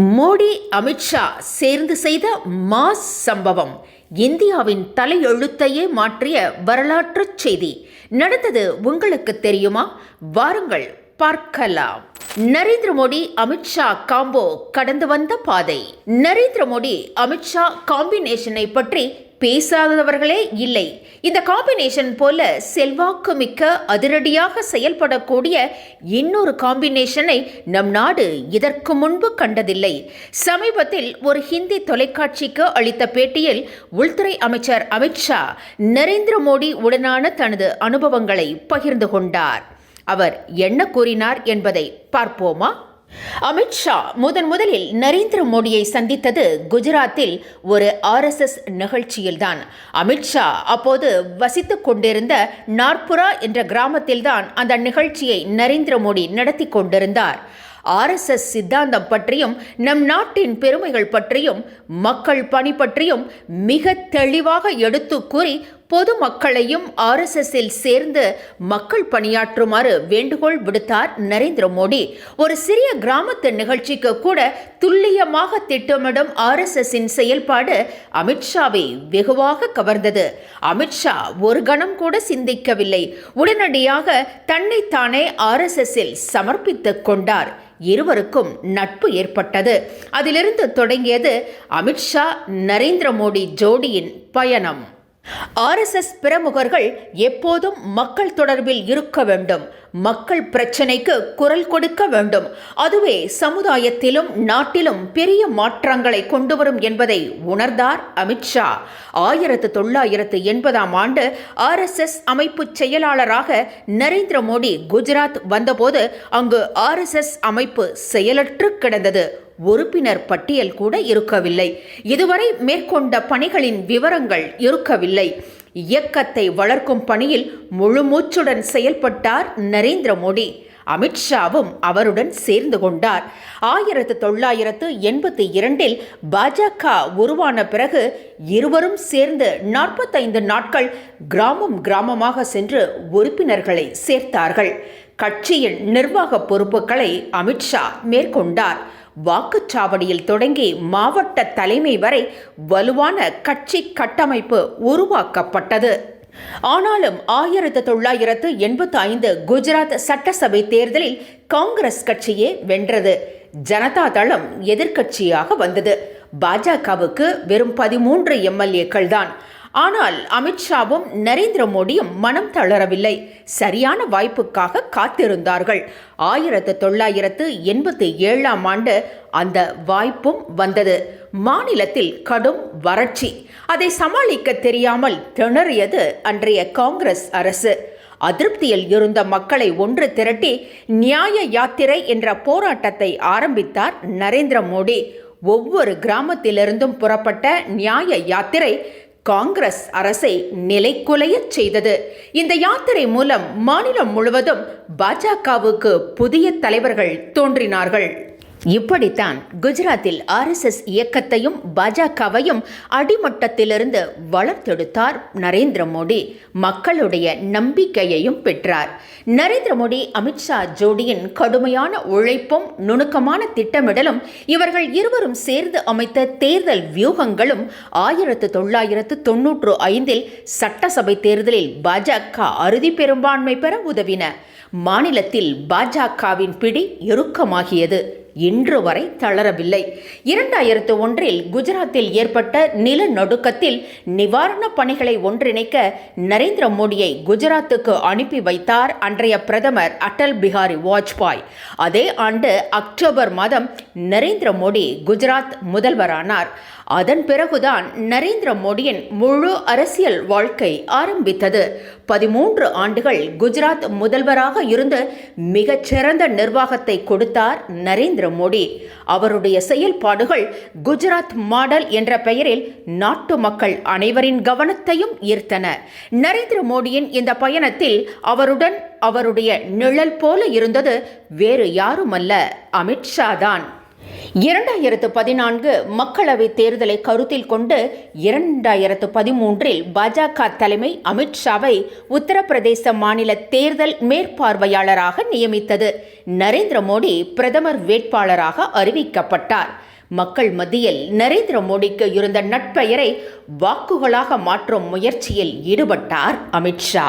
மோடி அமித்ஷா சேர்ந்து செய்த மாஸ் சம்பவம். இந்தியாவின் தலையெழுத்தையே மாற்றிய வரலாற்றுச் செய்தி. நடந்தது உங்களுக்கு தெரியுமா? வாருங்கள். பார்க்கலாம். நரேந்திர மோடி அமித்ஷா காம்போ கடந்து வந்த பாதை. நரேந்திர மோடி அமித்ஷா காம்பினேஷனை பற்றி பேசாதவர்களே இல்லை. இந்த காம்பினேஷன் போல செல்வாக்கு மிக்க அதிரடியாக செயல்படக்கூடிய இன்னொரு காம்பினேஷனை நம் நாடு இதற்கு முன்பு கண்டதில்லை. சமீபத்தில் ஒரு ஹிந்தி தொலைக்காட்சிக்கு அளித்த பேட்டியில் உள்துறை அமைச்சர் அமித்ஷா நரேந்திர மோடி உடனான தனது அனுபவங்களை பகிர்ந்து கொண்டார். அவர் என்ன கூறினார் என்பதை பார்ப்போமா? அமித்ஷா முதன் முதலில் நரேந்திர மோடியை சந்தித்தது குஜராத்தில் ஒரு ஆர்எஸ்எஸ் நிகழ்ச்சியில்தான். அமித்ஷா அப்போது வசித்து கொண்டிருந்த நார்புரா என்ற கிராமத்தில்தான் அந்த நிகழ்ச்சியை நரேந்திர மோடி நடத்தி கொண்டிருந்தார். ஆர்எஸ்எஸ் சித்தாந்தம் பற்றியும் நம் நாட்டின் பெருமைகள் பற்றியும் மக்கள் பணி பற்றியும் மிக தெளிவாக எடுத்து கூறி பொதுமக்களையும் ஆர்எஸ்எஸ்ஸில் சேர்ந்து மக்கள் பணியாற்றுமாறு வேண்டுகோள் விடுத்தார் நரேந்திர மோடி. ஒரு சிறிய கிராமத்து நிகழ்ச்சிக்கு கூட துல்லியமாக திட்டமிடும் ஆர்எஸ்எஸ்ஸின் செயல்பாடு அமித்ஷாவை வெகுவாக கவர்ந்தது. அமித்ஷா ஒரு கணம் கூட சிந்திக்கவில்லை. உடனடியாக தன்னைத்தானே ஆர்எஸ்எஸ்ஸில் சமர்ப்பித்துக் கொண்டார். இருவருக்கும் நட்பு ஏற்பட்டது. அதிலிருந்து தொடங்கியது அமித்ஷா நரேந்திர மோடி ஜோடியின் பயணம். ஆர்எஸ்எஸ் பிரமுகர்கள் எப்போதும் மக்கள் தொடர்பில் இருக்க வேண்டும். மக்கள் பிரச்சனைக்கு குரல் கொடுக்க வேண்டும். அதுவே சமுதாயத்திலும் நாட்டிலும் பெரிய மாற்றங்களை கொண்டு வரும் என்பதை உணர்ந்தார் அமித்ஷா ஆயிரத்து தொள்ளாயிரத்து எண்பதாம் ஆண்டு ஆர்எஸ்எஸ் அமைப்பு செயலாளராக நரேந்திர மோடி குஜராத் வந்தபோது அங்கு ஆர்எஸ்எஸ் அமைப்பு செயலற்று கிடந்தது. உறுப்பினர் பட்டியல் கூட இருக்கவில்லை. இதுவரை மேற்கொண்ட பணிகளின் விவரங்கள் இருக்கவில்லை. இயக்கத்தை வளர்க்கும் பணியில் முழுமூச்சுடன் செயல்பட்டார் நரேந்திர மோடி. அமித்ஷாவும் அவருடன் சேர்ந்து கொண்டார். ஆயிரத்து தொள்ளாயிரத்து எண்பத்தி இரண்டில் பாஜக உருவான பிறகு இருவரும் சேர்ந்து நாற்பத்தைந்து நாட்கள் கிராமம் கிராமமாக சென்று உறுப்பினர்களை சேர்த்தார்கள். கட்சியின் நிர்வாக பொறுப்புகளை அமித்ஷா மேற்கொண்டார். வாக்குச்சாவடியில் தொடங்கி மாவட்ட தலைமை வரை வலுவான கட்சி கட்டமைப்பு உருவாக்கப்பட்டது. ஆனாலும் ஆயிரத்து தொள்ளாயிரத்து எண்பத்தி ஐந்து குஜராத் சட்டசபை தேர்தலில் காங்கிரஸ் கட்சியே வென்றது. ஜனதா தளம் எதிர்க்கட்சியாக வந்தது. பாஜகவுக்கு வெறும் பதிமூன்று எம்எல்ஏக்கள் தான் ஆனால் அமித்ஷாவும் நரேந்திர மோடியும் மனம் தளரவில்லை. சரியான வாய்ப்புக்காக காத்திருந்தார்கள். ஆயிரத்து தொள்ளாயிரத்து எண்பத்தி ஏழாம் ஆண்டு அந்த வாய்ப்பும் வந்தது. மாநிலத்தில் கடும் வறட்சி. அதை சமாளிக்க தெரியாமல் திணறியது அன்றைய காங்கிரஸ் அரசு. அதிருப்தியில் இருந்த மக்களை ஒன்று திரட்டி நியாய யாத்திரை என்ற போராட்டத்தை ஆரம்பித்தார் நரேந்திர மோடி. ஒவ்வொரு கிராமத்திலிருந்தும் புறப்பட்ட நியாய யாத்திரை காங்கிரஸ் அரசை நிலைக்குலையச் செய்தது. இந்த யாத்திரை மூலம் மாநிலம் முழுவதும் பாஜகவுக்கு புதிய தலைவர்கள் தோன்றினார்கள். இப்படித்தான் குஜராத்தில் ஆர்எஸ்எஸ் இயக்கத்தையும் பாஜகவையும் அடிமட்டத்திலிருந்து வளர்த்தெடுத்தார் நரேந்திர மோடி. மக்களுடைய நம்பிக்கையையும் பெற்றார். நரேந்திர மோடி அமித்ஷா ஜோடியின் கடுமையான உழைப்பும் நுணுக்கமான திட்டமிடலும் இவர்கள் இருவரும் சேர்ந்து அமைத்த தேர்தல் வியூகங்களும் ஆயிரத்து தொள்ளாயிரத்து தொன்னூற்று ஐந்தில் சட்டசபை தேர்தலில் பாஜக அறுதி பெரும்பான்மை பெற உதவின. மாநிலத்தில் பாஜகவின் பிடி இறுக்கமாகியது. இன்று வரை தளரவில்லை. இரண்டாயிரத்து ஒன்றில் குஜராத்தில் ஏற்பட்ட நிலநடுக்கத்தில் நிவாரணப் பணிகளை ஒன்றிணைக்க நரேந்திர மோடியை குஜராத்துக்கு அனுப்பி வைத்தார் அன்றைய பிரதமர் அடல் பிஹாரி வாஜ்பாய். அதே ஆண்டு அக்டோபர் மாதம் நரேந்திர மோடி குஜராத் முதல்வரானார். அதன் பிறகுதான் நரேந்திர மோடியின் முழு அரசியல் வாழ்க்கை ஆரம்பித்தது. பதிமூன்று ஆண்டுகள் குஜராத் முதல்வராக இருந்து மிகச்சிறந்த நிர்வாகத்தை கொடுத்தார் நரேந்திர மோடி. அவருடைய செயல்பாடுகள் குஜராத் மாடல் என்ற பெயரில் நாட்டு மக்கள் அனைவரின் கவனத்தையும் ஈர்த்தன. நரேந்திர மோடியின் இந்த பயணத்தில் அவருடன் அவருடைய நிழல் போல இருந்தது வேறு யாருமல்ல. அமித்ஷா தான். இரண்டாயிரத்து பதினான்கு மக்களவைத் தேர்தலை கருத்தில் கொண்டு இரண்டாயிரத்து பதிமூன்றில் பாஜக தலைமை அமித்ஷாவை உத்தரப்பிரதேச மாநில தேர்தல் மேற்பார்வையாளராக நியமித்தது. நரேந்திர மோடி பிரதமர் வேட்பாளராக அறிவிக்கப்பட்டார். மக்கள் மத்தியில் நரேந்திர மோடிக்கு இருந்த நட்பெயரை வாக்குகளாக மாற்றும் முயற்சியில் ஈடுபட்டார் அமித்ஷா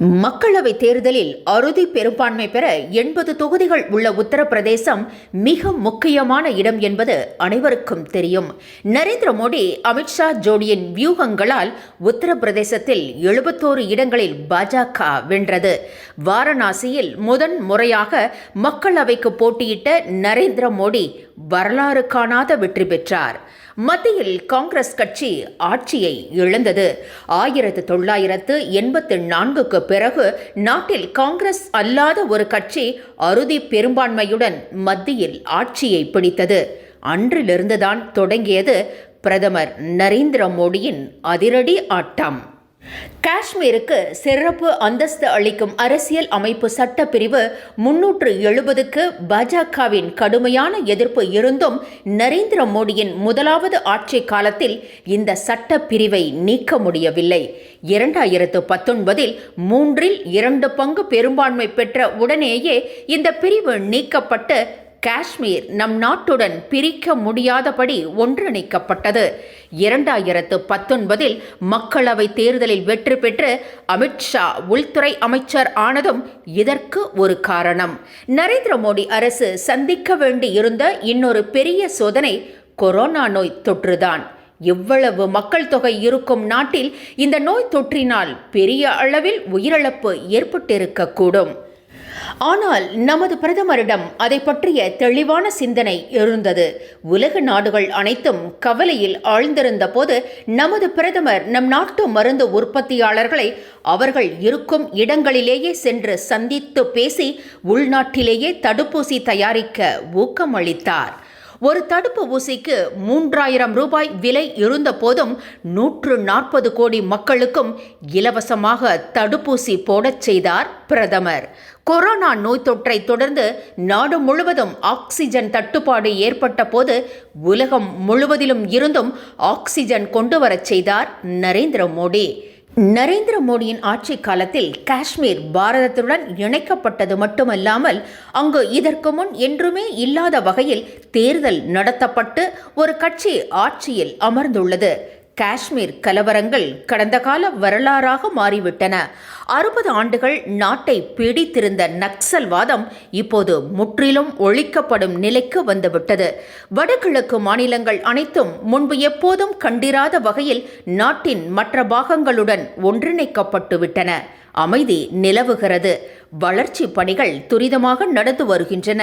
மக்களவை தேர்தலில் அறுதி பெரும்பான்மை பெற எண்பது தொகுதிகள் உள்ள உத்தரப்பிரதேசம் மிக முக்கியமான இடம் என்பது அனைவருக்கும் தெரியும். நரேந்திர மோடி அமித்ஷா ஜோடியின் வியூகங்களால் உத்தரப்பிரதேசத்தில் எழுபத்தோரு இடங்களில் பாஜக வென்றது. வாரணாசியில் முதன் முறையாக மக்களவைக்கு போட்டியிட்ட நரேந்திர மோடி வரலாறு காணாத வெற்றி பெற்றார். மத்தியில் காங்கிரஸ் கட்சி ஆட்சியை இழந்தது. ஆயிரத்து தொள்ளாயிரத்து எண்பத்து நான்குக்கு பிறகு நாட்டில் காங்கிரஸ் அல்லாத ஒரு கட்சி அறுதி பெரும்பான்மையுடன் மத்தியில் ஆட்சியை பிடித்தது. அன்றிலிருந்துதான் தொடங்கியது பிரதமர் நரேந்திர மோடியின் அதிரடி ஆட்டம். காஷ்மீருக்கு சிறப்பு அந்தஸ்து அளிக்கும் அரசியல் அமைப்பு சட்டப்பிரிவு முன்னூற்று எழுபதுக்கு பாஜகவின் கடுமையான எதிர்ப்பு இருந்தும் நரேந்திர மோடியின் முதலாவது ஆட்சி காலத்தில் இந்த சட்டப்பிரிவை நீக்க முடியவில்லை. இரண்டாயிரத்து பத்தொன்பதில் மூன்றில் இரண்டு பங்கு பெரும்பான்மை பெற்ற உடனேயே இந்த பிரிவு நீக்கப்பட்டு காஷ்மீர் நம் நாட்டுடன் பிரிக்க முடியாதபடி ஒன்றிணைக்கப்பட்டது. இரண்டாயிரத்து பத்தொன்பதில் மக்களவை தேர்தலில் வெற்றி பெற்று அமித்ஷா உள்துறை அமைச்சர் ஆனதும் இதற்கு ஒரு காரணம். நரேந்திர மோடி அரசு சந்திக்க வேண்டி இருந்த இன்னொரு பெரிய சோதனை கொரோனா நோய் தொற்றுதான். இவ்வளவு மக்கள் தொகை இருக்கும் நாட்டில் இந்த நோய் தொற்றினால் பெரிய அளவில் உயிரிழப்பு ஏற்பட்டிருக்கக்கூடும். ஆனால் நமது பிரதமரிடம் அதை பற்றிய தெளிவான சிந்தனை இருந்தது உலக நாடுகள் அனைத்தும் கவலையில் ஆழ்ந்திருந்த போது நமது பிரதமர் நம் நாட்டு மருந்து உற்பத்தியாளர்களை அவர்கள் இருக்கும் இடங்களிலேயே சென்று சந்தித்து பேசி உள்நாட்டிலேயே தடுப்பூசி தயாரிக்க ஊக்கமளித்தார். ஒரு தடுப்பு ஊசிக்கு மூன்றாயிரம் ரூபாய் விலை இருந்த போதும் நூற்று நாற்பது கோடி மக்களுக்கும் இலவசமாக தடுப்பூசி போடச் செய்தார் பிரதமர். கொரோனா நோய் தொற்றை தொடர்ந்து நாடு முழுவதும் ஆக்சிஜன் தட்டுப்பாடு ஏற்பட்ட போது உலகம் முழுவதிலும் இருந்தும் ஆக்சிஜன் கொண்டு வரச் செய்தார் நரேந்திர மோடி. நரேந்திர மோடியின் ஆட்சி காலத்தில் காஷ்மீர் பாரதத்துடன் இணைக்கப்பட்டது மட்டுமல்லாமல் அங்கு இதற்கு முன் என்றுமே இல்லாத வகையில் தேர்தல் நடத்தப்பட்டு ஒரு கட்சி ஆட்சியில் அமர்ந்துள்ளது. காஷ்மீர் கலவரங்கள் கடந்த கால வரலாறாக மாறிவிட்டன. அறுபது ஆண்டுகள் நாட்டை பிடித்திருந்த நக்சல்வாதம் இப்போது முற்றிலும் ஒழிக்கப்படும் நிலைக்கு வந்துவிட்டது. வடகிழக்கு மாநிலங்கள் அனைத்தும் முன்பு எப்போதும் கண்டிராத வகையில் நாட்டின் மற்ற பாகங்களுடன் ஒன்றிணைக்கப்பட்டுவிட்டன. அமைதி நிலவுகிறது. வளர்ச்சி பணிகள் துரிதமாக நடந்து வருகின்றன.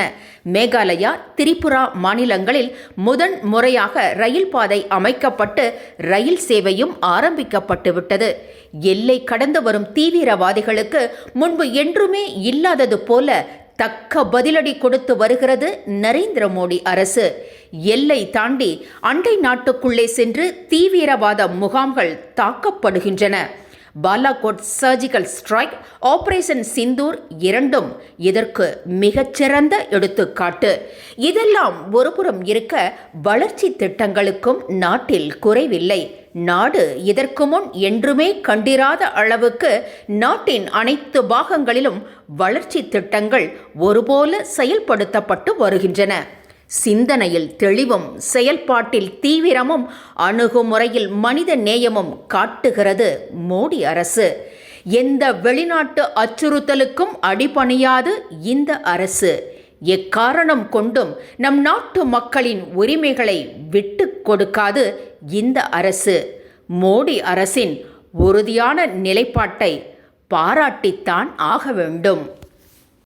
மேகாலயா திரிபுரா மாநிலங்களில் முதன் முறையாக ரயில் பாதை அமைக்கப்பட்டு ரயில் சேவையும் ஆரம்பிக்கப்பட்டுவிட்டது. எல்லை கடந்து வரும் தீவிர தீவிரவாதிகளுக்கு முன்பு என்றுமே இல்லாதது போல தக்க பதிலடி கொடுத்து வருகிறது நரேந்திர மோடி அரசு. எல்லை தாண்டி அண்டை நாட்டுக்குள்ளே சென்று தீவிரவாத முகாம்கள் தாக்கப்படுகின்றன. Balakot surgical strike operation Sindoor இரண்டும் இதற்கு மிகச்சிறந்த எடுத்துக்காட்டு. இதெல்லாம் ஒருபுறம் இருக்க வளர்ச்சி திட்டங்களுக்கும் நாட்டில் குறைவில்லை. நாடு இதற்கு முன் என்றுமே கண்டிராத அளவுக்கு நாட்டின் அனைத்து பாகங்களிலும் வளர்ச்சி திட்டங்கள் ஒருபோல செயல்படுத்தப்பட்டு வருகின்றன. சிந்தனையில் தெளிவும் செயல்பாட்டில் தீவிரமும் அணுகுமுறையில் மனித நேயமும் காட்டுகிறது மோடி அரசு. எந்த வெளிநாட்டு அச்சுறுத்தலுக்கும் அடிபணியாது இந்த அரசு. எக்காரணம் கொண்டும் நம் நாட்டு மக்களின் உரிமைகளை விட்டு கொடுக்காது இந்த அரசு. மோடி அரசின் உறுதியான நிலைப்பாட்டை பாராட்டித்தான் ஆக வேண்டும்.